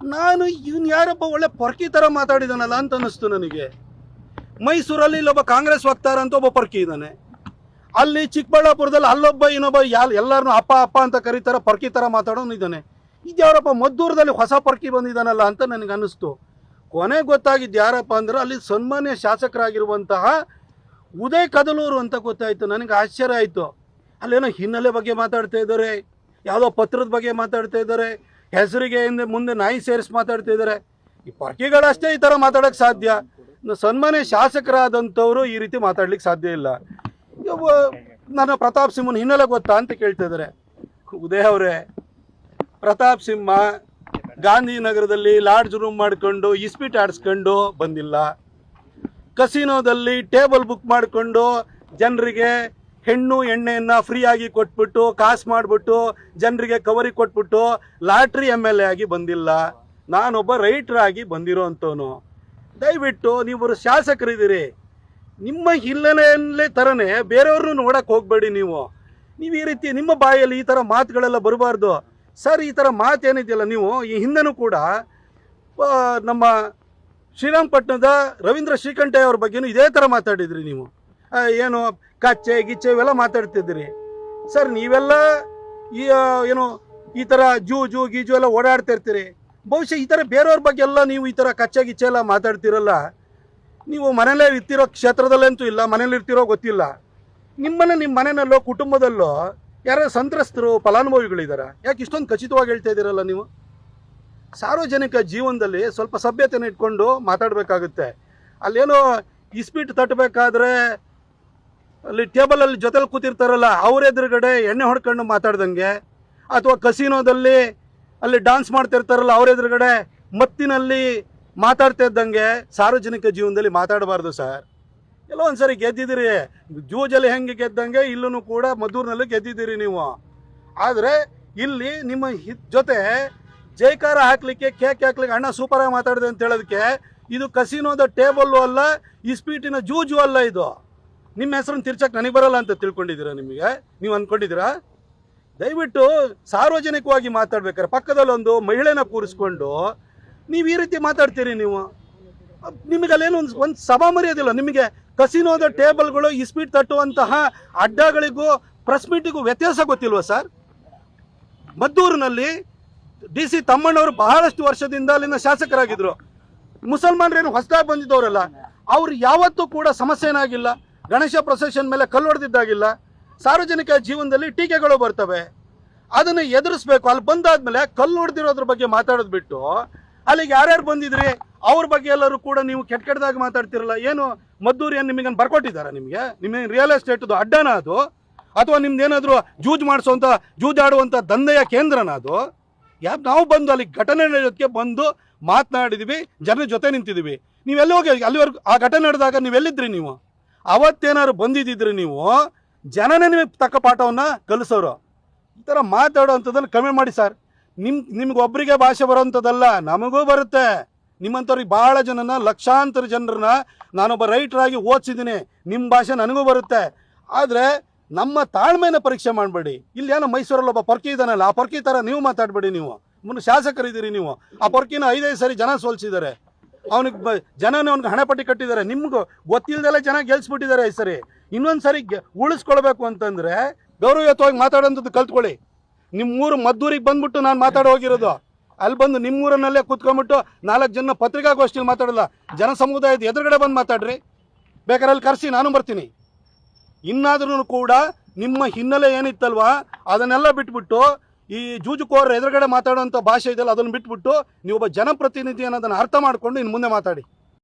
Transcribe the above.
ನಾನು ಇವನ್ ಯಾರಪ್ಪ ಒಳ್ಳೆ ಪರ್ಕಿ ಥರ ಮಾತಾಡಿದಾನಲ್ಲ ಅಂತ ಅನ್ನಿಸ್ತು ನನಗೆ. ಮೈಸೂರಲ್ಲಿ ಇಲ್ಲೊಬ್ಬ ಕಾಂಗ್ರೆಸ್ ವಕ್ತಾರ ಅಂತ ಒಬ್ಬ ಪರ್ಕಿ ಇದ್ದಾನೆ. ಅಲ್ಲಿ ಚಿಕ್ಕಬಳ್ಳಾಪುರದಲ್ಲಿ ಅಲ್ಲೊಬ್ಬ ಇನ್ನೊಬ್ಬ ಯಾಲ್ ಎಲ್ಲರನ್ನೂ ಅಪ್ಪ ಅಪ್ಪ ಅಂತ ಕರೀತಾರ, ಪರ್ಕಿ ಥರ ಮಾತಾಡೋನು ಇದ್ದಾನೆ. ಇದ್ಯಾರಪ್ಪ ಮದ್ದೂರದಲ್ಲಿ ಹೊಸ ಪರ್ಕಿ ಬಂದಿದ್ದಾನಲ್ಲ ಅಂತ ನನಗೆ ಅನ್ನಿಸ್ತು. ಕೊನೆಗೆ ಗೊತ್ತಾಗಿದ್ದು ಯಾರಪ್ಪ ಅಂದ್ರೆ ಅಲ್ಲಿ ಸನ್ಮಾನ್ಯ ಶಾಸಕರಾಗಿರುವಂತಹ ಉದಯ್ ಕದಲೂರು ಅಂತ ಗೊತ್ತಾಯಿತು, ನನಗೆ ಆಶ್ಚರ್ಯ ಆಯಿತು. ಅಲ್ಲೇನೋ ಹಿನ್ನೆಲೆ ಬಗ್ಗೆ ಮಾತಾಡ್ತಾ ಇದ್ದಾರೆ, ಯಾವುದೋ ಪತ್ರದ ಬಗ್ಗೆ ಮಾತಾಡ್ತಾ ಇದ್ದಾರೆ. ಹೆಸರಿಗೆ ಹಿಂದೆ ಮುಂದೆ ನಾಯಿ ಸೇರಿಸಿ ಮಾತಾಡ್ತಿದ್ದಾರೆ. ಈ ಪರ್ಕಿಗಳಷ್ಟೇ ಈ ಥರ ಮಾತಾಡೋಕ್ಕೆ ಸಾಧ್ಯ. ಸನ್ಮಾನ್ಯ ಶಾಸಕರಾದಂಥವರು ಈ ರೀತಿ ಮಾತಾಡ್ಲಿಕ್ಕೆ ಸಾಧ್ಯ ಇಲ್ಲ. ನನ್ನ ಪ್ರತಾಪ್ ಸಿಂಹನ ಹಿನ್ನೆಲೆ ಗೊತ್ತಾ ಅಂತ ಕೇಳ್ತಾ ಇದ್ದಾರೆ ಉದಯ ಅವರೇ, ಪ್ರತಾಪ್ ಸಿಂಹ ಗಾಂಧಿನಗರದಲ್ಲಿ ಲಾಡ್ಜ್ ರೂಮ್ ಮಾಡಿಕೊಂಡು ಇಸ್ಪೀಟ್ ಆಡಿಸ್ಕೊಂಡು ಬಂದಿಲ್ಲ. ಕಸಿನೋದಲ್ಲಿ ಟೇಬಲ್ ಬುಕ್ ಮಾಡಿಕೊಂಡು ಜನರಿಗೆ ಹೆಣ್ಣು ಎಣ್ಣೆಯನ್ನು ಫ್ರೀಯಾಗಿ ಕೊಟ್ಬಿಟ್ಟು, ಕಾಸು ಮಾಡಿಬಿಟ್ಟು, ಜನರಿಗೆ ಕವರಿ ಕೊಟ್ಬಿಟ್ಟು ಲಾಟ್ರಿ ಎಂ ಎಲ್ ಎ ಆಗಿ ಬಂದಿಲ್ಲ. ನಾನೊಬ್ಬ ರೈಟರ್ ಆಗಿ ಬಂದಿರೋ ಅಂಥವನು ದಯವಿಟ್ಟು ನೀವು ಶಾಸಕರಿದ್ದೀರಿ. ನಿಮ್ಮ ಹಿನ್ನೆಲೆಯಲ್ಲೇ ಥರನೇ ಬೇರೆಯವ್ರನ್ನೂ ನೋಡಕ್ಕೆ ಹೋಗಬೇಡಿ ನೀವು. ನೀವು ಈ ರೀತಿ ನಿಮ್ಮ ಬಾಯಲ್ಲಿ ಈ ಥರ ಮಾತುಗಳೆಲ್ಲ ಬರಬಾರ್ದು. ಸರ್, ಈ ಥರ ಮಾತೇನಿದೆಯಲ್ಲ ನೀವು? ಈ ಹಿಂದೆನೂ ಕೂಡ ನಮ್ಮ ಶ್ರೀರಂಗಪಟ್ಟಣದ ರವೀಂದ್ರ ಶ್ರೀಕಂಠಯ್ಯ ಅವ್ರ ಬಗ್ಗೆನೂ ಇದೇ ಥರ ಮಾತಾಡಿದ್ರಿ ನೀವು. ಏನು ಕಚ್ಚೆ ಗಿಚ್ಚೆ ಇವೆಲ್ಲ ಮಾತಾಡ್ತಿದ್ದೀರಿ. ಸರ್, ನೀವೆಲ್ಲ ಈ ಏನು ಈ ಥರ ಜೂ ಜೂ ಗೀಜು ಎಲ್ಲ ಓಡಾಡ್ತಾ ಇರ್ತೀರಿ. ಬಹುಶಃ ಈ ಥರ ಬೇರೆಯವ್ರ ಬಗ್ಗೆ ಎಲ್ಲ ನೀವು ಈ ಥರ ಕಚ್ಚೆ ಗಿಚ್ಚೆ ಎಲ್ಲ ಮಾತಾಡ್ತಿರಲ್ಲ. ನೀವು ಮನೇಲೇ ಇರ್ತಿರೋ ಕ್ಷೇತ್ರದಲ್ಲಂತೂ ಇಲ್ಲ ಮನೇಲಿ ಇರ್ತಿರೋ ಗೊತ್ತಿಲ್ಲ. ನಿಮ್ಮನ್ನ ನಿಮ್ಮ ಮನೆಯಲ್ಲೋ, ಕುಟುಂಬದಲ್ಲೋ ಯಾರೋ ಸಂತ್ರಸ್ತರು, ಫಲಾನುಭವಿಗಳಿದಾರ. ಯಾಕೆ ಇಷ್ಟೊಂದು ಖಚಿತವಾಗಿ ಹೇಳ್ತಾ ಇದ್ದೀರಲ್ಲ ನೀವು? ಸಾರ್ವಜನಿಕ ಜೀವನದಲ್ಲಿ ಸ್ವಲ್ಪ ಸಭ್ಯತೆಯನ್ನು ಇಟ್ಕೊಂಡು ಮಾತಾಡಬೇಕಾಗುತ್ತೆ. ಅಲ್ಲೇನೋ ಇಸ್ಪೀಟ್ ತಟ್ಟಬೇಕಾದ್ರೆ ಅಲ್ಲಿ ಟೇಬಲಲ್ಲಿ ಜೊತೆಲಿ ಕೂತಿರ್ತಾರಲ್ಲ, ಅವ್ರ ಎದುರುಗಡೆ ಎಣ್ಣೆ ಹೊಡ್ಕೊಂಡು ಮಾತಾಡ್ದಂಗೆ, ಅಥವಾ ಕಸಿನೋದಲ್ಲಿ ಅಲ್ಲಿ ಡಾನ್ಸ್ ಮಾಡ್ತಿರ್ತಾರಲ್ಲ, ಅವ್ರ ಎದುರುಗಡೆ ಮತ್ತಿನಲ್ಲಿ ಮಾತಾಡ್ತಾ ಇದ್ದಂಗೆ ಸಾರ್ವಜನಿಕ ಜೀವನದಲ್ಲಿ ಮಾತಾಡಬಾರ್ದು ಸರ್. ಎಲ್ಲ ಒಂದ್ಸರಿ ಗೆದ್ದಿದ್ದೀರಿ, ಜೂಜಲ್ಲಿ ಹೆಂಗೆ ಗೆದ್ದಂಗೆ ಇಲ್ಲೂ ಕೂಡ ಮದ್ದೂರಿನಲ್ಲಿ ಗೆದ್ದಿದ್ದೀರಿ ನೀವು. ಆದರೆ ಇಲ್ಲಿ ನಿಮ್ಮ ಜೊತೆ ಜೈಕಾರ ಹಾಕ್ಲಿಕ್ಕೆ ಕೇಕ್ ಹಾಕ್ಲಿಕ್ಕೆ, ಅಣ್ಣ ಸೂಪರಾಗಿ ಮಾತಾಡಿದೆ ಅಂತ ಹೇಳೋದಕ್ಕೆ ಇದು ಕಸಿನೋದ ಟೇಬಲ್ಲು ಅಲ್ಲ ಇಸ್ಪೀಟಿನ ಜೂಜು ಅಲ್ಲ ಇದು. ನಿಮ್ಮ ಹೆಸರನ್ನು ತಿರ್ಚಕ್ಕೆ ನನಗೆ ಬರಲ್ಲ ಅಂತ ತಿಳ್ಕೊಂಡಿದ್ದೀರಾ ನಿಮಗೆ? ನೀವು ಅಂದ್ಕೊಂಡಿದ್ದೀರಾ ದಯವಿಟ್ಟು ಸಾರ್ವಜನಿಕವಾಗಿ ಮಾತಾಡ್ಬೇಕಾದ್ರೆ ಪಕ್ಕದಲ್ಲಿ ಒಂದು ಮಹಿಳೆನ ಕೂರಿಸ್ಕೊಂಡು ನೀವು ಈ ರೀತಿ ಮಾತಾಡ್ತೀರಿ ನೀವು? ನಿಮಗೆ ಅಲ್ಲೇನು ಒಂದು ಒಂದು ಸಭಾ ಮರ್ಯಾದಿಲ್ಲ ನಿಮಗೆ ಕಸಿನೋದ ಟೇಬಲ್ಗಳು ಇಸ್ಪೀಟ್ ತಟ್ಟುವಂತಹ ಅಡ್ಡಗಳಿಗೂ ಪ್ರೆಸ್ ಮೀಟಿಗೂ ವ್ಯತ್ಯಾಸ ಗೊತ್ತಿಲ್ವಾ ಸರ್? ಮದ್ದೂರಿನಲ್ಲಿ ಡಿ ಸಿ ತಮ್ಮಣ್ಣವರು ಬಹಳಷ್ಟು ವರ್ಷದಿಂದ ಅಲ್ಲಿನ ಶಾಸಕರಾಗಿದ್ದರು ಮುಸಲ್ಮಾನರೇನು ಹೊಸದಾಗಿ ಬಂದಿದ್ದವರಲ್ಲ, ಅವ್ರು ಯಾವತ್ತೂ ಕೂಡ ಸಮಸ್ಯೆ ಏನಾಗಿಲ್ಲ ಗಣೇಶ ಪ್ರೊಸೆಷನ್ ಮೇಲೆ ಕಲ್ಲು ಹೊಡೆದಿದ್ದಾಗಿಲ್ಲ. ಸಾರ್ವಜನಿಕ ಜೀವನದಲ್ಲಿ ಟೀಕೆಗಳು ಬರ್ತವೆ. ಅದನ್ನು ಎದುರಿಸ್ಬೇಕು. ಅಲ್ಲಿ ಬಂದಾದ್ಮೇಲೆ ಕಲ್ಲು ಹೊಡೆದಿರೋದ್ರ ಬಗ್ಗೆ ಮಾತಾಡೋದು ಬಿಟ್ಟು ಅಲ್ಲಿಗೆ ಯಾರ್ಯಾರು ಬಂದಿದ್ರಿ? ಅವ್ರ ಬಗ್ಗೆ ಎಲ್ಲರೂ ಕೂಡ ನೀವು ಕೆಟ್ಟ ಕೆಟ್ಟದಾಗಿ ಮಾತಾಡ್ತಿರಲ್ಲ. ಏನು, ಮದ್ದೂರು ಏನು ನಿಮಗೆ ಬರ್ಕೊಟ್ಟಿದ್ದಾರೆ ನಿಮಗೆ? ನಿಮಗೆ ರಿಯಲ್ ಎಸ್ಟೇಟ್ದು ಅಡ್ಡನ ಅದು? ಅಥವಾ ನಿಮ್ದೇನಾದರೂ ಜೂಜ್ ಮಾಡಿಸೋಂಥ ಜೂಜಾಡುವಂಥ ದಂಧೆಯ ಕೇಂದ್ರನ ಅದು? ಯಾಕೆ ನಾವು ಬಂದು ಅಲ್ಲಿ ಘಟನೆ ನಡೆಯೋದಕ್ಕೆ ಬಂದು ಮಾತನಾಡಿದ್ವಿ ಜನರ ಜೊತೆ ನಿಂತಿದ್ದೀವಿ ನೀವೆಲ್ಲಿ ಹೋಗಿ, ಅಲ್ಲಿವರೆಗೂ ಆ ಘಟನೆ ನಡೆದಾಗ ನೀವೆಲ್ಲಿದ್ರಿ ನೀವು? ಅವತ್ತೇನಾದ್ರು ಬಂದಿದ್ದಿದ್ರೆ ನೀವು ಜನನೇ ನಿಮಗೆ ತಕ್ಕ ಪಾಠವನ್ನು ಕಲಿಸೋರು. ಈ ಥರ ಮಾತಾಡೋವಂಥದ್ದನ್ನು ಕಮ್ಮಿ ಮಾಡಿ ಸರ್. ನಿಮ್ ನಿಮ್ಗೆ ಒಬ್ಬರಿಗೆ ಭಾಷೆ ಬರೋವಂಥದ್ದಲ್ಲ ನಮಗೂ ಬರುತ್ತೆ. ನಿಮ್ಮಂಥವ್ರಿಗೆ ಭಾಳ ಜನನ, ಲಕ್ಷಾಂತರ ಜನರನ್ನ ನಾನೊಬ್ಬ ರೈಟ್ರಾಗಿ ಓದಿಸಿದ್ದೀನಿ. ನಿಮ್ಮ ಭಾಷೆ ನನಗೂ ಬರುತ್ತೆ. ಆದರೆ ನಮ್ಮ ತಾಳ್ಮೆನ ಪರೀಕ್ಷೆ ಮಾಡಬೇಡಿ. ಇಲ್ಲಿ ಏನೋ ಮೈಸೂರಲ್ಲಿ ಒಬ್ಬ ಪೊರ್ಕಿ ಇದ್ದಾನಲ್ಲ, ಆ ಪೊರ್ಕಿ ಥರ ನೀವು ಮಾತಾಡಬೇಡಿ ನೀವು. ಮುನ್ನ ಶಾಸಕರಿದ್ದೀರಿ ನೀವು. ಆ ಪೊರ್ಕಿನ ಐದೈದು ಸರಿ ಜನ ಸೋಲ್ಸಿದ್ದಾರೆ. ಅವನಿಗೆ ಜನನೇ ಅವ್ನಿಗೆ ಹಣಪಟ್ಟಿ ಕಟ್ಟಿದ್ದಾರೆ. ನಿಮ್ಗೂ ಗೊತ್ತಿಲ್ಲದೆಲ್ಲ ಜನ ಗೆಲ್ಸ್ಬಿಟ್ಟಿದ್ದಾರೆ ಈ ಸರಿ. ಇನ್ನೊಂದು ಸರಿ ಉಳಿಸ್ಕೊಳ್ಬೇಕು ಅಂತಂದರೆ ಗೌರವಯುತವಾಗಿ ಮಾತಾಡೋಂಥದ್ದು ಕಲ್ತ್ಕೊಳ್ಳಿ. ನಿಮ್ಮೂರು ಮದ್ದೂರಿಗೆ ಬಂದ್ಬಿಟ್ಟು ನಾನು ಮಾತಾಡೋ ಹೋಗಿರೋದು. ಅಲ್ಲಿ ಬಂದು ನಿಮ್ಮೂರನ್ನಲ್ಲೇ ಕೂತ್ಕೊಂಡ್ಬಿಟ್ಟು ನಾಲ್ಕು ಜನ ಪತ್ರಿಕಾಗೋಷ್ಠಿಲಿ ಮಾತಾಡಲ್ಲ. ಜನ ಸಮುದಾಯದ ಎದುರುಗಡೆ ಬಂದು ಮಾತಾಡ್ರಿ. ಬೇಕಾದ್ರೆ ಅಲ್ಲಿ ಕರೆಸಿ, ನಾನು ಬರ್ತೀನಿ. ಇನ್ನಾದ್ರೂ ಕೂಡ ನಿಮ್ಮ ಹಿನ್ನೆಲೆ ಏನಿತ್ತಲ್ವಾ, ಅದನ್ನೆಲ್ಲ ಬಿಟ್ಬಿಟ್ಟು ಈ ಜೂಜುಕೋರ ಎದುರುಗಡೆ ಮಾತಾಡೋಂಥ ಭಾಷೆ ಇದೆಯಲ್ಲ, ಅದನ್ನು ಬಿಟ್ಬಿಟ್ಟು ಒಬ್ಬ ಜನಪ್ರತಿನಿಧಿ ಅನ್ನೋದನ್ನು ಅರ್ಥ ಮಾಡ್ಕೊಂಡು ಇನ್ನು ಮುಂದೆ ಮಾತಾಡಿ.